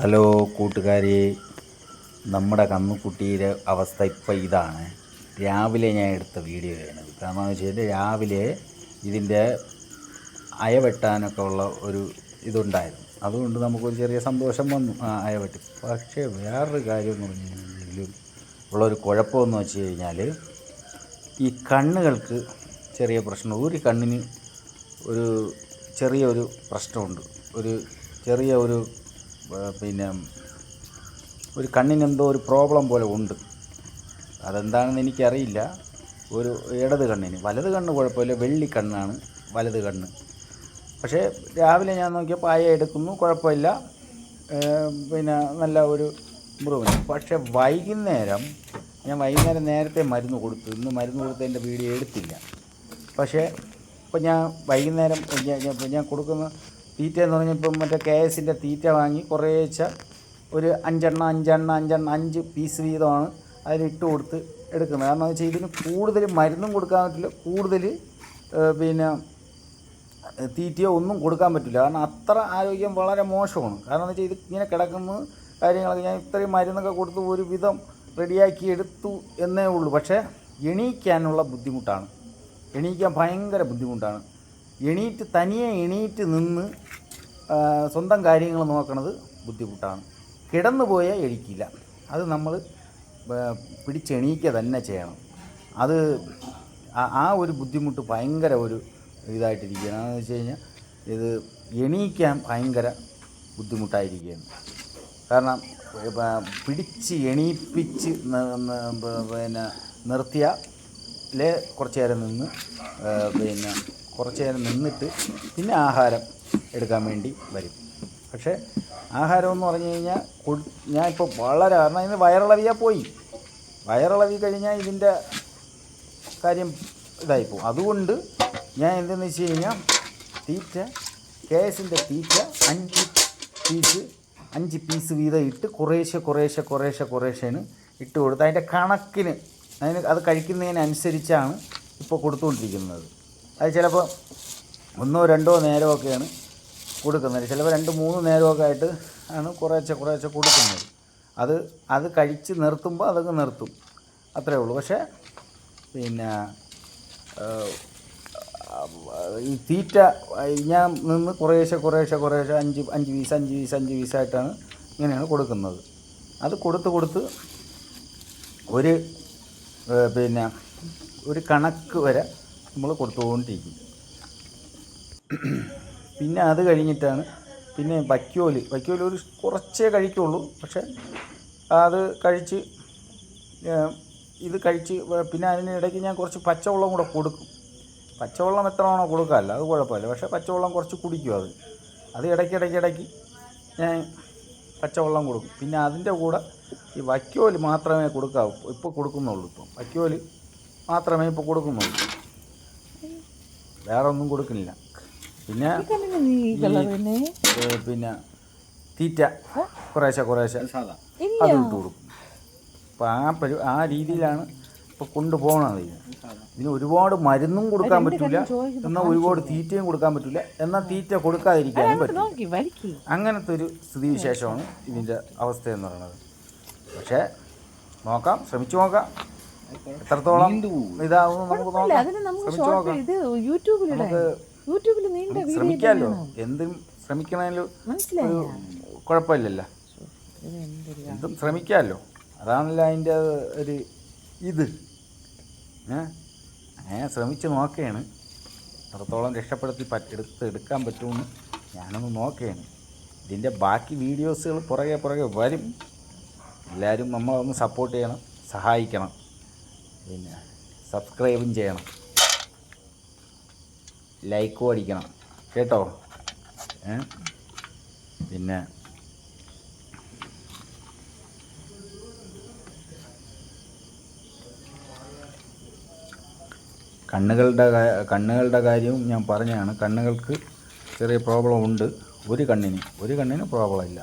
Hello കൂട്ടുകാരെ. നമ്മുടെ കന്നുകുട്ടിയുടെ അവസ്ഥ ഇപ്പം ഇതാണ്. രാവിലെ ഞാൻ എടുത്ത വീഡിയോയാണ് കാരണം എന്ന് വെച്ചാൽ രാവിലെ ഇതിന്റെ അയവെട്ടാനൊക്കെ ഉള്ള ഒരു ഇതുണ്ടായിരുന്നു. അതുകൊണ്ട് നമുക്കൊരു ചെറിയ സന്തോഷം വന്നു അയവെട്ടി പക്ഷേ വേറൊരു കാര്യം എന്ന് പറഞ്ഞു കഴിഞ്ഞാൽ ഉള്ളൊരു കുഴപ്പമെന്ന് വെച്ച് കഴിഞ്ഞാൽ ഈ കണ്ണുകൾക്ക് ചെറിയ പ്രശ്നം ഒരു കണ്ണിന് ഒരു ചെറിയൊരു പ്രശ്നമുണ്ട്. ഒരു ചെറിയ ഒരു പിന്നെ ഒരു കണ്ണിനെന്തോ ഒരു പ്രോബ്ലം പോലെ ഉണ്ട്. അതെന്താണെന്ന് എനിക്കറിയില്ല. ഒരു ഇടത് കണ്ണിന്. വലത് കണ്ണ് കുഴപ്പമില്ല. വെള്ളി കണ്ണാണ് വലത് കണ്ണ്. പക്ഷേ രാവിലെ ഞാൻ നോക്കിയപ്പോൾ പായ എടുക്കുന്നു. കുഴപ്പമില്ല. പിന്നെ നല്ല ഒരു മൃഗം പക്ഷേ വൈകുന്നേരം ഞാൻ വൈകുന്നേരം നേരത്തെ മരുന്ന് കൊടുത്തു. ഇന്ന് മരുന്ന് കൊടുത്ത് എന്റെ വീഡിയോ എടുത്തില്ല. പക്ഷേ ഇപ്പം ഞാൻ വൈകുന്നേരം ഞാൻ- കൊടുക്കുന്ന തീറ്റ എന്ന് പറഞ്ഞപ്പം മറ്റേ കെ എസിന്റെ തീറ്റ വാങ്ങി കുറേശ്ശ ഒരു അഞ്ചെണ്ണം അഞ്ചെണ്ണം അഞ്ചെണ്ണം അഞ്ച് പീസ് വീതമാണ് അതിലിട്ട് കൊടുത്ത് എടുക്കുന്നത്. കാരണം എന്ന് വെച്ചാൽ ഇതിന് കൂടുതൽ മരുന്നും കൊടുക്കാൻ പറ്റില്ല കൂടുതൽ പിന്നെ തീറ്റയോ ഒന്നും കൊടുക്കാൻ പറ്റില്ല. കാരണം അത്ര ആരോഗ്യം വളരെ മോശമാണ്. കാരണം എന്ന് വെച്ചാൽ ഇത് ഇങ്ങനെ കിടക്കുന്ന കാര്യങ്ങളൊക്കെ ഞാൻ ഇത്രയും മരുന്നൊക്കെ കൊടുത്ത് ഒരു വിധം റെഡിയാക്കി എടുത്തു എന്നേ ഉള്ളൂ. പക്ഷേ എണീക്കാനുള്ള ബുദ്ധിമുട്ടാണ്. എണീക്കാൻ ഭയങ്കര ബുദ്ധിമുട്ടാണ്. എണീറ്റ് തനിയെ എണീറ്റ് നിന്ന് സ്വന്തം കാര്യങ്ങൾ നോക്കണത് ബുദ്ധിമുട്ടാണ്. കിടന്നു പോയാൽ എഴിക്കില്ല അത് നമ്മൾ പിടിച്ചെണീക്കുക തന്നെ ചെയ്യണം. അത് ആ- ഒരു ബുദ്ധിമുട്ട് ഭയങ്കര ഒരു ഇതായിട്ടിരിക്കുകയാണ്. എന്ന് വെച്ച് കഴിഞ്ഞാൽ ഇത് എണീക്കാൻ ഭയങ്കര ബുദ്ധിമുട്ടായിരിക്കുകയാണ്. കാരണം പിടിച്ച് എണീപ്പിച്ച് പിന്നെ നിർത്തിയാലേ കുറച്ച് നേരം നിന്ന് പിന്നെ കുറച്ച് നേരം നിന്നിട്ട് പിന്നെ ആഹാരം എടുക്കാൻ വേണ്ടി വരും. പക്ഷേ ആഹാരം എന്ന് പറഞ്ഞു കഴിഞ്ഞാൽ ഞാനിപ്പോൾ വളരെ കാരണം ഇന്ന് വയറിളവിയാൽ പോയി. വയറിളവി കഴിഞ്ഞാൽ ഇതിന്റെ കാര്യം ഇതായിപ്പോൾ അതുകൊണ്ട് ഞാൻ എന്തെന്ന് വെച്ച് കഴിഞ്ഞാൽ തീറ്റ കെ എസിന്റെ തീറ്റ അഞ്ച് പീസ് അഞ്ച് പീസ് വീതം ഇട്ട് കുറേശ്ശെ കുറേശ്ശെ കുറേശ്ശെ കുറേശ്ശേന് ഇട്ട് കൊടുത്ത് അതിന്റെ കണക്കിന് അതിന് അത് കഴിക്കുന്നതിനനുസരിച്ചാണ് ഇപ്പോൾ കൊടുത്തുകൊണ്ടിരിക്കുന്നത്. അത് ചിലപ്പോൾ ഒന്നോ രണ്ടോ നേരമൊക്കെയാണ് കൊടുക്കുന്നത്. ചിലപ്പോൾ രണ്ട് മൂന്ന് നേരമൊക്കെ ആയിട്ട് ആണ് കുറേശ്ശെ കുറേശ്ശെ കൊടുക്കുന്നത്. അത് അത് കഴിച്ച് നിർത്തുമ്പോൾ അതൊക്കെ നിർത്തും. അത്രേ ഉള്ളൂ. പക്ഷേ പിന്നെ ഈ തീറ്റ ഞാൻ നിന്ന് കുറേശ്ശെ കുറേശ്ശെ കുറേശ്ശെ അഞ്ച് അഞ്ച് പീസ് അഞ്ച് പീസ് അഞ്ച് പീസായിട്ടാണ് ഇങ്ങനെയാണ് കൊടുക്കുന്നത്. അത് കൊടുത്ത് കൊടുത്ത് ഒരു പിന്നെ ഒരു കണക്ക് വരെ നമ്മൾ കൊടുത്തുകൊണ്ടിരിക്കും. പിന്നെ അത് കഴിഞ്ഞിട്ടാണ് പിന്നെ വയ്ക്കോൽ വയ്ക്കോൽ ഒരു കുറച്ചേ കഴിക്കുള്ളൂ. പക്ഷേ അത് കഴിച്ച് ഇത് കഴിച്ച് പിന്നെ അതിനിടയ്ക്ക് ഞാൻ കുറച്ച് പച്ചവെള്ളം കൂടെ കൊടുക്കും. പച്ചവെള്ളം എത്രയാണോ കൊടുക്കാമല്ല അത് കുഴപ്പമില്ല. പക്ഷേ പച്ചവെള്ളം കുറച്ച് കുടിക്കും അത്. അത് ഇടയ്ക്കിടയ്ക്കിടയ്ക്ക് ഇടയ്ക്ക് ഇടയ്ക്ക് ഞാൻ പച്ചവെള്ളം കൊടുക്കും. പിന്നെ അതിന്റെ കൂടെ ഈ വയ്ക്കോൽ മാത്രമേ കൊടുക്കാവൂ. ഇപ്പോൾ കൊടുക്കുന്നുള്ളൂ ഇപ്പം. വയ്ക്കോൽ മാത്രമേ ഇപ്പോൾ കൊടുക്കുന്നുള്ളൂ. വേറെ ഒന്നും കൊടുക്കുന്നില്ല പിന്നെ പിന്നെ തീറ്റ കുറേശ്ശെ കുറേശ്ശെ അത് ഇട്ട് കൊടുക്കും. അപ്പോൾ ആ പരി ആ രീതിയിലാണ് ഇപ്പോൾ കൊണ്ടുപോകണത് ഇതിന് ഇതിന് ഒരുപാട് മരുന്നും കൊടുക്കാൻ പറ്റില്ല എന്നാൽ ഒരുപാട് തീറ്റയും കൊടുക്കാൻ പറ്റില്ല എന്നാൽ തീറ്റ കൊടുക്കാതിരിക്കാനും വലിക്ക് അങ്ങനത്തെ ഒരു സ്ഥിതിവിശേഷമാണ് ഇതിന്റെ അവസ്ഥ എന്ന് പറയുന്നത്. പക്ഷേ നോക്കാം ശ്രമിച്ചു നോക്കാം. എത്രത്തോളം ഇതാവും നമുക്ക് നോക്കാം. നമുക്ക് ഇത് യൂട്യൂബിലിടാം യൂട്യൂബിൽ നീണ്ട ശ്രമിക്കാമല്ലോ എന്തും ശ്രമിക്കണതിൽ മനസ്സിലായി ഒരു കുഴപ്പമില്ലല്ലോ. എന്തും ശ്രമിക്കാമല്ലോ അതാണല്ലോ അതിന്റെ ഒരു ഇത്. ഏ? അങ്ങനെ ശ്രമിച്ച് നോക്കുകയാണ് എത്രത്തോളം രക്ഷപ്പെടുത്തി പറ്റെടുത്ത് എടുക്കാൻ പറ്റുമെന്ന് ഞാനൊന്ന് നോക്കുകയാണ് ഇതിന്റെ ബാക്കി വീഡിയോസുകൾ പുറകെ പുറകെ വരും. എല്ലാവരും നമ്മളൊന്ന് സപ്പോർട്ട് ചെയ്യണം. സഹായിക്കണം. പിന്നെ സബ്സ്ക്രൈബും ചെയ്യണം. ലൈക്കും അടിക്കണം. കേട്ടോ? പിന്നെ കണ്ണുകളുടെ കണ്ണുകളുടെ കാര്യവും ഞാൻ പറഞ്ഞതാണ്. കണ്ണുകൾക്ക് ചെറിയ പ്രോബ്ലം ഉണ്ട്. ഒരു കണ്ണിന് ഒരു കണ്ണിന് പ്രോബ്ലം ഇല്ല.